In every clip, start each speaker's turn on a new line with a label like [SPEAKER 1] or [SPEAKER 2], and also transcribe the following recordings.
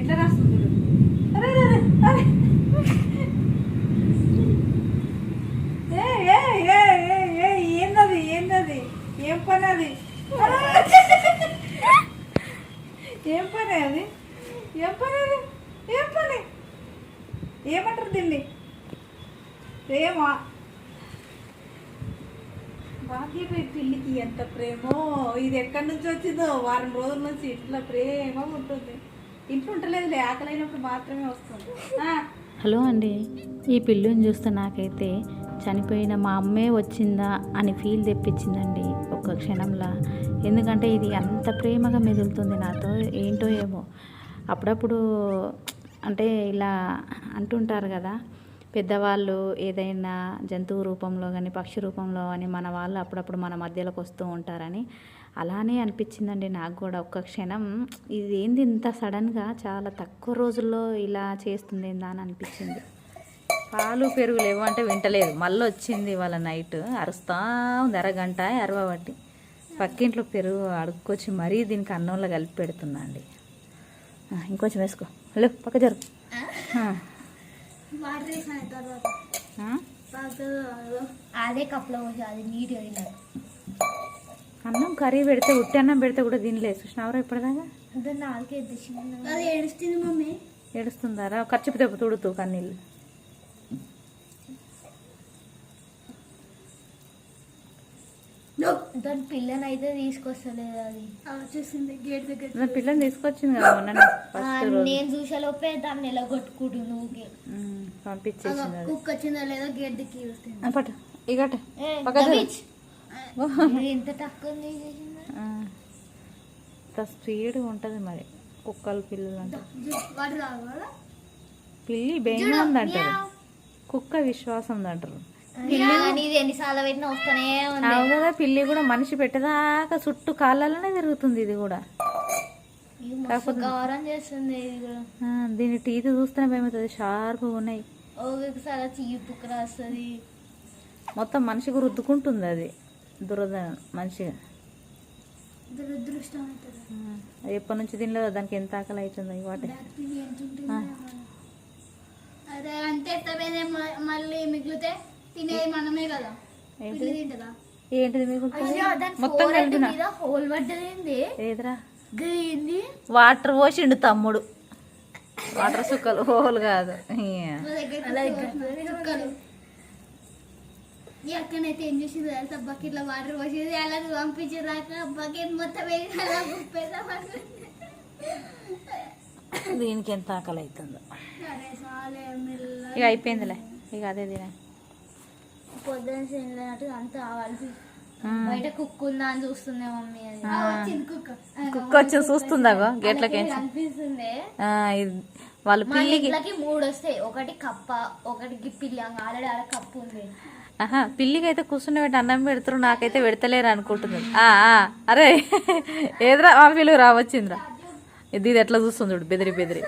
[SPEAKER 1] ఎట్లా రాస్తుంది అరే అరే, అరే, ఏ, ఏ, ఏ, ఏ, ఏ, ఏందది ఏందది? ఏం పని అది? ఏం పని అది? ఏం పని అది? ఏం పని? ఏమంటారు దీన్ని? ప్రేమ? భాగ్యపై పిల్లికి ఎంత ప్రేమో. ఇది ఎక్కడి నుంచి వచ్చిందో? వారం రోజుల నుంచి ఇట్లా ప్రేమ ఉంటుంది. ఇంట్లో ఉంటలేదులే ఆకలైనప్పుడు మాత్రమే వస్తుంది.
[SPEAKER 2] హలో అండి ఈ పిల్లుని చూస్తే నాకైతే చనిపోయిన మా అమ్మే వచ్చిందా అని ఫీల్ తెప్పించిందండి ఒక్క క్షణంలో. ఎందుకంటే ఇది అంత ప్రేమగా మెదులుతుంది నాతో ఏంటో ఏమో. అప్పుడప్పుడు అంటే ఇలా అంటుంటారు కదా పెద్దవాళ్ళు ఏదైనా జంతువు రూపంలో కానీ పక్షి రూపంలో కానీ మన వాళ్ళు అప్పుడప్పుడు మన మధ్యలోకి వస్తూ ఉంటారని అలానే అనిపించిందండి నాకు కూడా. ఒక్క క్షణం ఇది ఏంది ఇంత సడన్గా చాలా తక్కువ రోజుల్లో ఇలా చేస్తుంది ఏందా అని అనిపించింది. పాలు పెరుగు లేవు అంటే వింటలేదు. మళ్ళీ వచ్చింది వాళ్ళ నైట్. అరుస్తా ఉంది అరగంట అరవబట్టి పక్కింట్లో పెరుగు అడుక్కొచ్చి మరీ దీనికి అన్నంలో కలిపి పెడుతున్నా అండి. ఇంకొంచెం వేసుకో. హలో పక్క జరు?
[SPEAKER 3] అదే కప్లో పోసి అది నీట్గా
[SPEAKER 2] అన్నం కర్రీ పెడితే ఉట్టి అన్నం పెడితే కూడా తినలేదు. చూసినావరా ఇప్పటిదాకా?
[SPEAKER 3] దాన్ని నాలుగే అది ఏడుస్తుంది మమ్మీ.
[SPEAKER 2] ఏడుస్తుందారా ఖర్చు తెప్పు తుడుతూ కన్నీళ్ళు.
[SPEAKER 3] దాని పిల్లని అయితే తీసుకొస్తలేదు అది. చూసింది గేట్ దగ్గర
[SPEAKER 2] నా పిల్లని తీసుకొచ్చింది కదా మొన్న
[SPEAKER 3] నేను చూసేలోపే దాన్ని ఎలా కొట్టుకుంటుంది
[SPEAKER 2] అది.
[SPEAKER 3] కుక్క వచ్చిందో లేదో గేట్
[SPEAKER 2] పట్టు ఇగట పక్క ఇంత స్పీడ్గా ఉంటుంది మరి కుక్కలు పిల్లలు అంటే. పిల్లి బెయిన్ ఉందంటారు. కుక్క విశ్వాసం అంటారు కదా పిల్లి కూడా మనిషి పెట్టేదాకా చుట్టూ కాళ్ళలోనే తిరుగుతుంది ఇది కూడా.
[SPEAKER 3] చేస్తుంది
[SPEAKER 2] దీని టీత్ చూస్తేనే భయమవుతుంది షార్ప్గా ఉన్నాయి. మొత్తం మనిషికి రుద్దుకుంటుంది అది. దురద మనిషిగా
[SPEAKER 3] దురదృష్టం
[SPEAKER 2] అది ఎప్పటి నుంచి తినలేదు? దానికి ఎంత ఆకలి అవుతుంది వాటి.
[SPEAKER 3] అదే అంటే మళ్ళీ మిగిలితే తినేది మనమే కదా.
[SPEAKER 2] ఏంటిది మీకు మొత్తం కలిపిన.
[SPEAKER 3] మీద హోల్ పడ్డది
[SPEAKER 2] ఏదిరా?
[SPEAKER 3] ఏంది
[SPEAKER 2] వాటర్ పోసిండు తమ్ముడు. వాటర్ సుక్కలు హోల్ కాదు.
[SPEAKER 3] ఈ అక్కనైతే ఏం చేసింది తెలుసా? బకెట్లో వాటర్ పోసేది. అలా పంపించేదాకా బకెట్ మొత్తం వేసి అలా గుప్పేద్దామని.
[SPEAKER 2] దీనికి ఎంత ఆకలి అవుతుందో ఇక అయిపోయిందిలే. ఇక అదే తినే.
[SPEAKER 3] పొద్దున తినలేనట్టు అంతా. బయట కుక్క ఉందా అని చూస్తుంది మమ్మీ కుక్క.
[SPEAKER 2] కుక్క వచ్చి చూస్తుందాగో గేట్లకి వాళ్ళు పిల్లికి
[SPEAKER 3] మూడు వస్తాయి ఒకటి కప్ప ఒకటి పిల్లి ఆల్రెడీ ఆడ కప్పు ఉంది.
[SPEAKER 2] ఆహా పిల్లికి అయితే కూర్చుని పెట్టి అన్నం పెడతారు నాకైతే పెడతలేరు అనుకుంటుంది. ఆ, అరే ఏదిరా ఆ పిలుగు రావచ్చిందిరా ఇది ఇది ఎట్లా చూస్తుంది చూడు బెదిరి బెదిరి.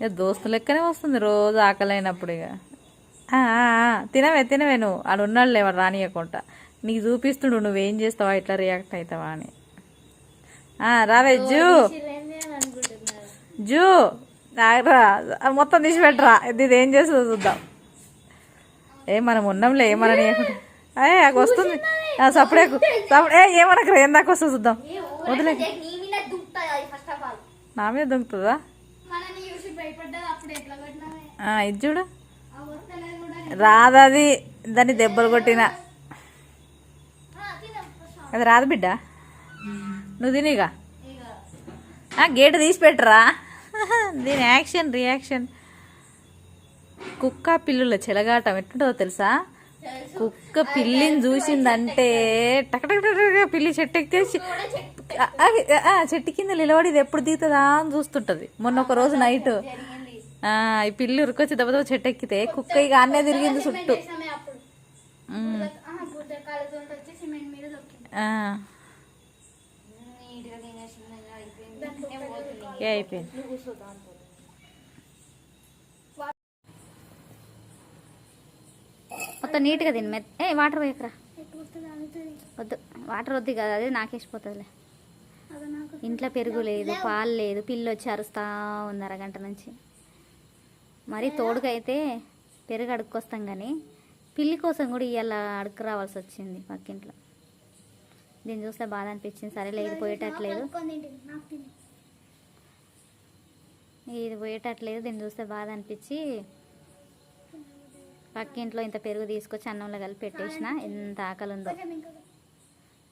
[SPEAKER 2] ఇక దోస్తు లెక్కనే వస్తుంది రోజు ఆకలైనప్పుడు ఇక. ఆ, తినవే తినవే నువ్వు. ఆడు ఉన్నాడు లేవాడు రానియకుండా. నీకు చూపిస్తుడు నువ్వేం చేస్తావా ఇట్లా రియాక్ట్ అవుతావా అని. ఆ, రావే జూ. జూ. మొత్తం తీసి పెట్టరా. ఇది ఏం చేస్తుందో చూద్దాం. ఏ మనం ఉన్నాంలే ఏమనని ఏ అక్కడ వస్తుంది. ఆ, సప్పుడే సప్పుడు ఏ దాకా వస్తుంది చూద్దాం. వదిలే.
[SPEAKER 3] నీ మీద దుంకుతుంది?
[SPEAKER 2] దొంగతుందా ఇది చూడు. రాదది దాన్ని దెబ్బలు కొట్టిన. అది రాదు బిడ్డ. నువ్వు తినిగా గేట్ తీసి పెట్టరా? దీని యాక్షన్ రియాక్షన్. కుక్క పిల్లుల చెలగాటం ఎట్లుంటుందో తెలుసా? కుక్క పిల్లిని చూసిందంటే టక్ టక్ టక్ టక్ పిల్లి చెట్టు ఎక్కేసి చెట్టు కింద నిలబడి ఇది ఎప్పుడు దిగుతుందా అని చూస్తుంటది. మొన్న ఒక రోజు నైట్ ఈ పిల్లి ఉరికొచ్చి దెబ్బ దెబ్బ చెట్టు ఎక్కితే కుక్క ఇక అన్నే తిరిగింది చుట్టూ
[SPEAKER 3] చేసామే అప్పుడు
[SPEAKER 2] ఉమ్,
[SPEAKER 3] గుడ్డ కాళ్ళతో వచ్చి సిమెంట్ మీద దొక్కింది
[SPEAKER 2] ఆ,
[SPEAKER 3] నీట్గా తినేసింది ఇంకా అయిపోయింది నేను పోతుంది
[SPEAKER 2] ఏ అయిపోయింది. మొత్తం నీట్గా తిని మెత్త ఏ వాటర్ పోయకరా
[SPEAKER 1] వద్దు వాటర్ వద్దు కదా అదే నాకేసిపోతుందిలే
[SPEAKER 3] అది నాకు
[SPEAKER 1] ఇంట్లో పెరుగు లేదు పాలు లేదు పిల్లి వచ్చి అరుస్తా ఉంది అరగంట నుంచి. మరి తోడుకైతే పెరుగు అడుక్కొస్తాం కానీ పిల్లి కోసం కూడా ఇవాళ అడుక్కు రావాల్సి వచ్చింది పక్కింట్లో దీన్ని చూస్తే బాధ అనిపించింది. సరే లేదు పోయేటట్లేదు
[SPEAKER 3] కలుపుకొని తింటుంది నాకు తిని
[SPEAKER 1] ఇది పోయేటట్లేదు దీన్ని చూస్తే బాధ అనిపించి పక్కింట్లో ఇంత పెరుగు తీసుకొచ్చి అన్నంలో కలిపి పెట్టేసిన ఎంత ఆకలి ఉందో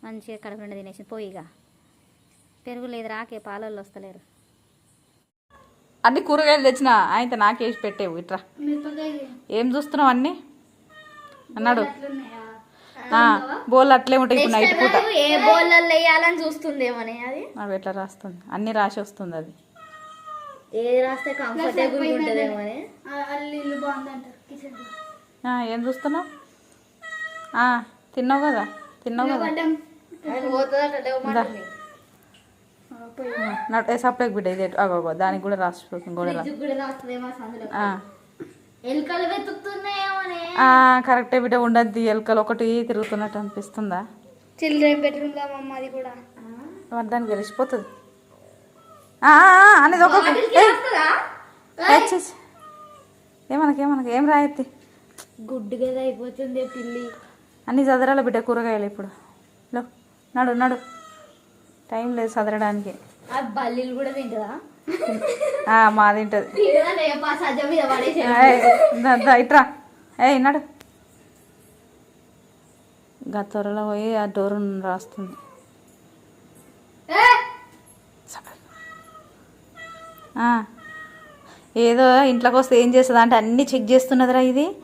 [SPEAKER 1] మంచిగా కడుపు నిండా తినేసి పోయిగా పెరుగు లేదు రాకే పాలల్లో వస్తలేరు.
[SPEAKER 2] అన్ని కూరగాయలు తెచ్చిన ఆయన నాకేసి పెట్టేవు ఇట్రా. ఏం చూస్తున్నావు అన్ని? అన్నాడు. బోల్ అట్లే ఉంటాయి ఇప్పుడు నైట్ పూట.
[SPEAKER 3] ఏ బౌల్లో వేయాలని చూస్తుందేమని అది.
[SPEAKER 2] అవి ఎట్లా రాస్తుంది? అన్ని రాసి వస్తుంది అది.
[SPEAKER 3] ఏది రాస్తే కంఫర్టబుల్ ఉంటుందేమో అని. అల్లు ఇల్లు బాగుందంటారు కిచెన్
[SPEAKER 2] ఆ, ఏం చూస్తున్నావు? ఆ, తిన్నావు కదా? తిన్నావు కదా? ఇందా. నా సప్లైకి బిడ్డ ఇది అగో దానికి కూడా రాసి కరెక్టే బిడ్డ ఉండద్ది ఎలుకలు ఒకటి తిరుగుతున్నట్టు అనిపిస్తుందా?
[SPEAKER 3] చిల్డ్రన్ బెడ్రూమ్ అది కూడా.
[SPEAKER 2] దానికి ఆ, అనేది ఒక ఏమనకి ఏమనకి ఏం రాయత్తి
[SPEAKER 3] గుడ్డు కదా అయిపోతుంది పిల్లి.
[SPEAKER 2] అన్ని చదరాల బిడ్డ కూరగాయలు ఇప్పుడు. లో నడు నడు. టైం లేదు చదరడానికి.
[SPEAKER 3] బల్లీలు కూడా తింటుందా?
[SPEAKER 2] మా తింటది. ఇట్రా ఏ నడు. పోయి ఆ డోర్ రాస్తుంది ఆ, ఏదో ఇంట్లోకి వస్తే ఏం చేస్తుంది అంటే అన్నీ చెక్ చేస్తున్నదిరా ఇది.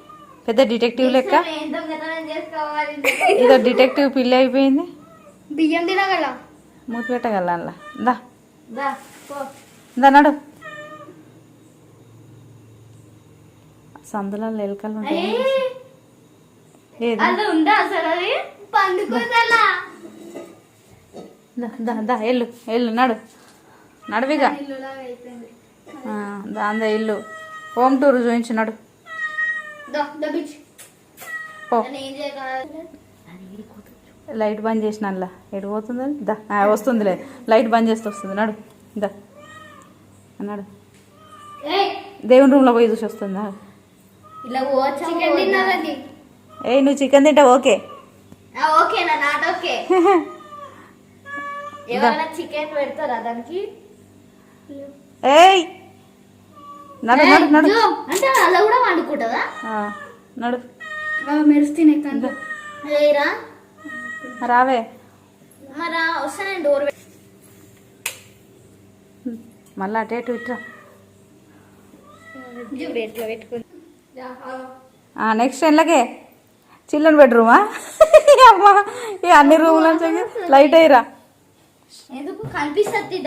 [SPEAKER 2] పెద్ద డిటెక్టివ్ లెక్క. ఏదో డిటెక్టివ్ పిల్ల అయిపోయింది.
[SPEAKER 3] బియ్యం తినగల?
[SPEAKER 2] మూతి పెట్టగల. దా.
[SPEAKER 3] దా
[SPEAKER 2] నడు. సందులో ఎలుకలు ఉంటాయి దా ఎల్లు ఎల్లు నడు. నడువిగా.
[SPEAKER 3] ఇల్లులాగా అయిపోయింది
[SPEAKER 2] ఆ, దాందా ఇల్లు. హోమ్ టూర్ చూపించు నడు.
[SPEAKER 3] దా దా బిచ్.
[SPEAKER 2] పో.
[SPEAKER 3] నేను ఏం చేయగలను
[SPEAKER 2] లైట్ బంద్ చేసిన ఎటు పోతుంది? దా. వస్తుందిలే. లైట్ బంద్ చేస్తే వస్తుంది. నడు. దా. నడు.
[SPEAKER 3] ఏయ్!
[SPEAKER 2] దేవుని రూమ్లో పోయి చూసి వస్తుందా? ఏయ్ నువ్వు చికెన్ తింటే ఓకే.
[SPEAKER 3] ఓకే చికెన్ పెడతారా దానికి?
[SPEAKER 2] ఏయ్! నడు నడు నడు.
[SPEAKER 3] అంటే అలా కూడా వండుకుంటుందా?
[SPEAKER 2] నడు.
[SPEAKER 3] మెరుస్తూనే కంటే లేరా
[SPEAKER 2] రావే.
[SPEAKER 3] మరి వస్తానండి డోర్
[SPEAKER 2] మళ్ళీ అటు ఇటు ఇట్రా నెక్స్ట్ ఎలాగే చిల్డ్రన్ బెడ్రూమా? అమ్మా ఈ అన్ని రూమ్ల లైట్ అయ్యిరా.
[SPEAKER 3] ఎందుకు కనిపిస్తుంది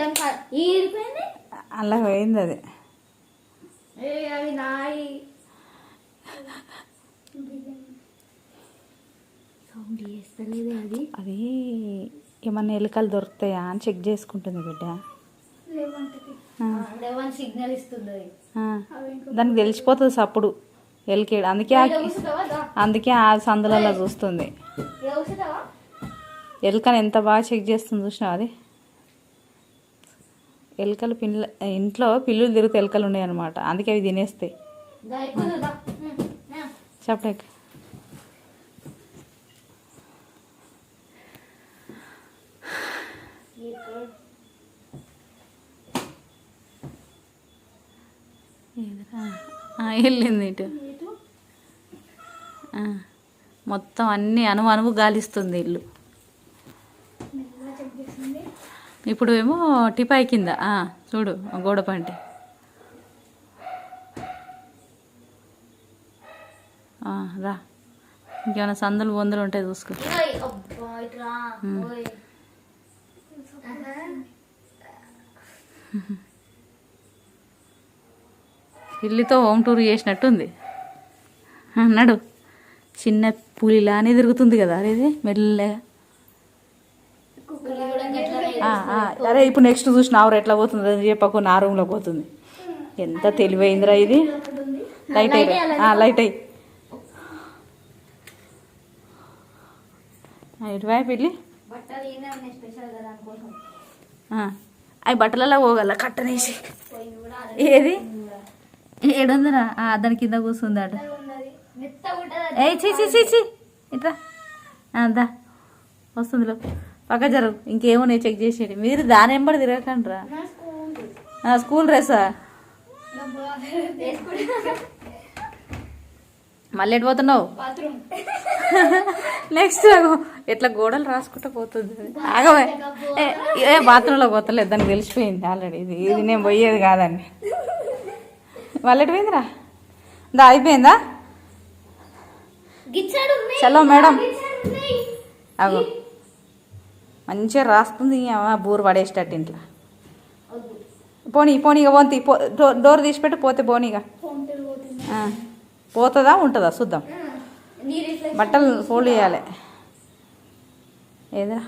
[SPEAKER 2] అలా పోయింది అది.
[SPEAKER 3] ఏ అవి నాయి. సౌండ్ చేస్తలేదు అది.
[SPEAKER 2] అది ఏమన్నా ఎలుకలు దొరుకుతాయా అని చెక్ చేసుకుంటుంది బిడ్డ.
[SPEAKER 3] లేవని సిగ్నల్ ఇస్తుంది.
[SPEAKER 2] దానికి తెలిసిపోతుంది సప్పుడు. ఎలికేడు. అందుకే అందుకే ఆ సందులలో చూస్తుంది. ఎలుకను ఎంత బాగా చెక్ చేస్తుంది చూసినావు అది? ఎలుకలు పిల్ల ఇంట్లో పిల్లులు తిరిగితే ఎలుకలు ఉన్నాయి అనమాట అందుకే అవి తినేస్తాయి చెప్పలేక. వెళ్ళింది ఇటు. మొత్తం అన్ని అణువు గాలిస్తుంది ఇల్లు
[SPEAKER 3] మెల్లగా చెక్ చేసింది
[SPEAKER 2] ఇప్పుడు ఏమో టిపాయి కింద. చూడు గోడ పంటి రా. ఇంకేమైనా సందులు బొందులు ఉంటాయి చూసుకో. ఇల్లుతో హోమ్ టూర్ చేసినట్టుంది. అన్నాడు చిన్న పులిలానే తిరుగుతుంది కదా అరేది మెల్లగా
[SPEAKER 3] కుక్కలు కూడా గట్లనే
[SPEAKER 2] ఆ, ఆ, అరే ఇప్పుడు నెక్స్ట్ చూసిన ఆవిడ ఎట్లా పోతుంది అని చెప్పకు నా రూమ్లో పోతుంది. ఎంత తెలివైందిరా ఇది? లైట్ అయ్యి. లైట్ అయ్యి. ఇటువైపు వెళ్ళి అవి బట్టలలో పోగల కట్టనేసి ఏది? ఏడుందిరా? దాని కింద
[SPEAKER 3] మెత్తగా ఉంటుంది
[SPEAKER 2] ఏ చీ చీ చీ ఇట్రా. ఆ, దా. వస్తుంది పక్క జరుగు. ఇంకేమో నేను చెక్ చేసేది మీరు దాని ఎంబడి తిరగకండి రా
[SPEAKER 3] నా స్కూల్
[SPEAKER 2] డ్రెస్సా? మళ్ళీ ఎటు పోతున్నావు? నెక్స్ట్ ఎట్లా గోడలు రాసుకుంటూ పోతుంది. ఆగవే. ఏ, బాత్రూంలో పోతలేదు దానికి తెలిసిపోయింది ఆల్రెడీ ఇది. ఇది నేను పోయేది కాదండి. వాళ్ళు ఎటు పోయిందిరా? దా అయిపోయిందా. చలో మేడం. అగో. మంచిగా రాస్తుంది బూరు పడేసేటట్టు ఇంట్లో. పోనీ పోనీ ఇక పోంతి పో డోర్ డోర్ తీసిపెట్టి పోతే పోనీగా
[SPEAKER 3] పోతుందా
[SPEAKER 2] ఉంటుందా? చూద్దాం. బట్టలు ఫోల్డ్ చేయాలి. ఏదిరా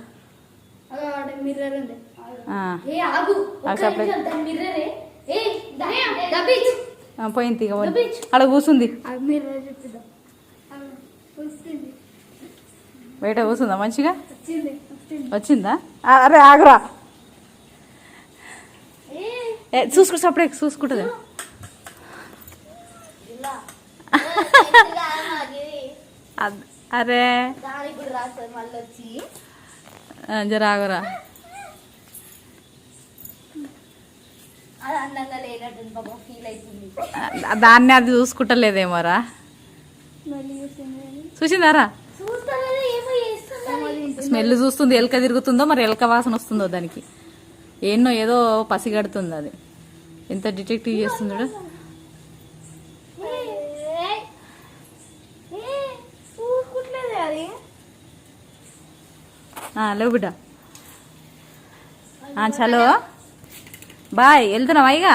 [SPEAKER 2] పోయింది ఇక అక్కడ కూర్చుంది
[SPEAKER 3] ఆ
[SPEAKER 2] బయట కూర్చుందా మంచిగా?
[SPEAKER 3] వచ్చింది?
[SPEAKER 2] అరే ఆగురా. చూసుకుంటా అప్పుడే చూసుకుంటుంది. అద్- అరే.
[SPEAKER 3] దానికి కూడా రాస్తుంది మళ్ళీ వచ్చి
[SPEAKER 2] స్మెల్ చూస్తుంది ఎలక తిరుగుతుందో మరి ఎలక వాసన వస్తుందో దానికి. ఎన్నో ఏదో పసిగడుతుంది అది. ఎంత డిటెక్టివ్ చేస్తుంది లేవు బిడ్డ. చలో. బాయ్ వెళ్తున్నావా ఇక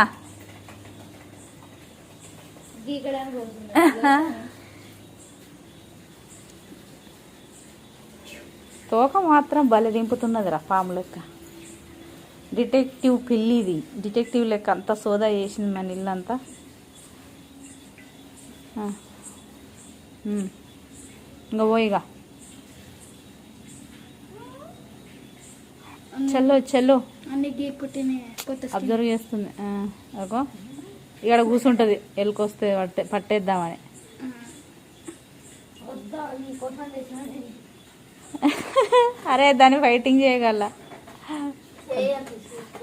[SPEAKER 3] గీకడానికి పోతుంది
[SPEAKER 2] తోక మాత్రం బలి దింపుతున్నదిరా పాము లెక్క. డిటెక్టివ్ పిల్లిది డిటెక్టివ్ లెక్క అంతా సోదా చేసింది మన ఇల్లంతా. ఇంకా పోయిగా చెల్లో చెల్లో. అబ్జర్వ్ చేస్తుంది. అగో ఇక్కడ కూర్చుంటుంది ఎలుకొస్తే పట్టే పట్టేద్దామని
[SPEAKER 3] వద్దా ఈ కోసం తెచ్చినా
[SPEAKER 2] అరే దాన్ని ఫైటింగ్ చేయగల.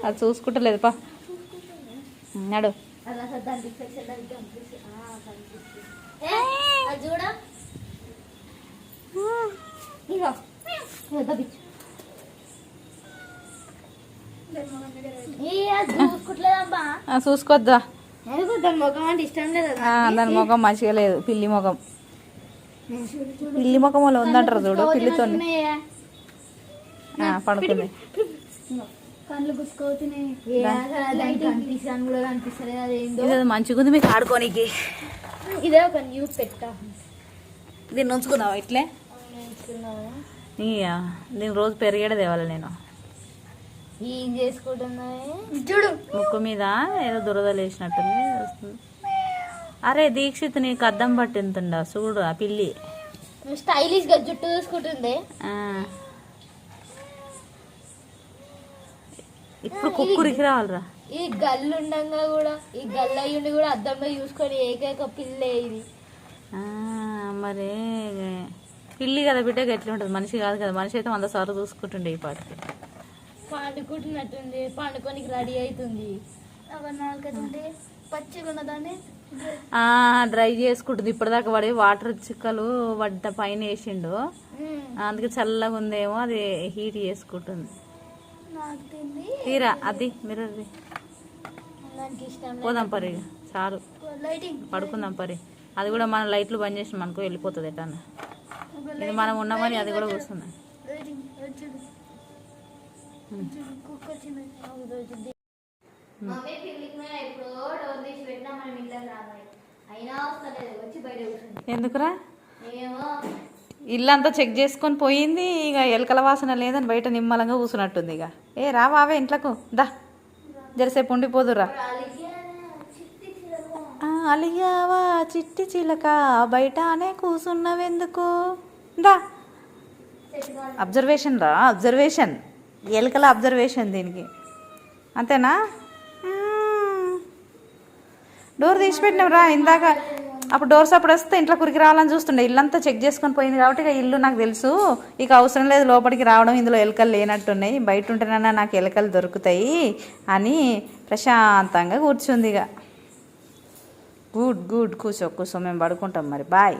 [SPEAKER 2] అది చూసుకుంటలేదు పా. నడు. చూసుకోద్దా?
[SPEAKER 3] దాని ముఖం అంటే ఇష్టం లేదు?
[SPEAKER 2] దాని ముఖం మంచిగా లేదు పిల్లి ముఖం. పిల్లి ముఖం వాళ్ళు ఉందంటారు చూడు పిల్లితో పడుకుంది
[SPEAKER 3] కళ్ళు
[SPEAKER 2] ఇది మంచిగా ఉంది మీకు ఆడుకోనికి.
[SPEAKER 3] ఇదే ఒక న్యూ పెట్టా
[SPEAKER 2] దీన్ని ఉంచుకుందావా ఇట్లే? దీని రోజు పెరిగేదే తేవాలి నేను.
[SPEAKER 3] ఏం చేసుకుంటున్నాయి చూడు.
[SPEAKER 2] ముక్కు మీద ఏదో దురద లేచినట్టుంది వస్తుంది అరే దీక్షిత్ నీకు అద్దం పట్టింతుండ? చూడు ఆ పిల్లి.
[SPEAKER 3] స్టైలిష్గా జుట్టు చూసుకుంటుంది.
[SPEAKER 2] ఆ. ఇప్పుడు కుక్కురికి రావాలిరా.
[SPEAKER 3] ఈ గల్లు ఉండంగా కూడా ఈ గల్లు అయ్యుండి కూడా అద్దంలో చూసుకొని ఏకైక పిల్లే ఇది.
[SPEAKER 2] ఆ, మరి పిల్లి కదా బిడ్డ ఎట్లా ఉంటుంది. మనిషి కాదు కదా. మనిషి అయితే వంద సార్లు చూసుకుంటుండే ఈ పాటికి.
[SPEAKER 3] పండుకుంటున్నట్టుంది. పండుకోనికి రెడీ అవుతుంది. పచ్చిగా ఉన్నదాన్ని
[SPEAKER 2] డ్రై చేసుకుంటుంది. ఇప్పటిదాకా పడి వాటర్ చిక్కలు పడ్డ పైన వేసిండు. అందుకే చల్లగా ఉందేమో అది హీట్ చేసుకుంటుంది. తీరా అది
[SPEAKER 3] దానికి ఇష్టం
[SPEAKER 2] పోదాం పరి చాలు. పడుకుందాం పరి. అది కూడా మన లైట్లు బంద్ చేసి మనకు వెళ్ళిపోతుంది ఎట్లా ఇది మనం ఉన్నామని అది కూడా కూర్చుంది
[SPEAKER 3] లైటింగ్ చూడు కుక్క వచ్చింది మమ్మీ పిల్లికి ఎప్పుడో డోర్ తీసి పెట్టినా మనం రావాలి. అయినా వస్తలేదు వచ్చి బయట కూర్చుంది.
[SPEAKER 2] ఎందుకురా?
[SPEAKER 3] ఏమో.
[SPEAKER 2] ఇల్లంతా చెక్ చేసుకొని పోయింది ఇక ఎలకల వాసన లేదని బయట నిమ్మలంగా కూర్చున్నట్టుంది ఇక. ఏ రావావే ఇంట్లోకు దా. జరసేపు ఉండిపోదురా
[SPEAKER 3] చిట్టి చిలక.
[SPEAKER 2] ఆ, అలిగావా చిట్టి చిలక? బయటనే కూసున్నవెందుకు? దా. అబ్జర్వేషన్ రా అబ్జర్వేషన్. ఎలుకల అబ్జర్వేషన్ దీనికి. అంతేనా? డోర్ తీసి పెట్టినాం రా ఇందాక అప్పుడు డోర్స్ అప్పుడు వస్తే ఇంట్లో కురికి రావాలని చూస్తుండే. ఇల్లంతా చెక్ చేసుకొని పోయింది కాబట్టి ఇక ఇల్లు నాకు తెలుసు. ఇక అవసరం లేదు లోపలికి రావడం ఇందులో ఎలుకలు లేనట్టున్నాయి. బయట ఉంటేనన్నా నాకు ఎలుకలు దొరుకుతాయి అని ప్రశాంతంగా కూర్చుంది ఇక. గుడ్ గుడ్ కూర్చో కూర్చో. మేము పడుకుంటాం మరి. బాయ్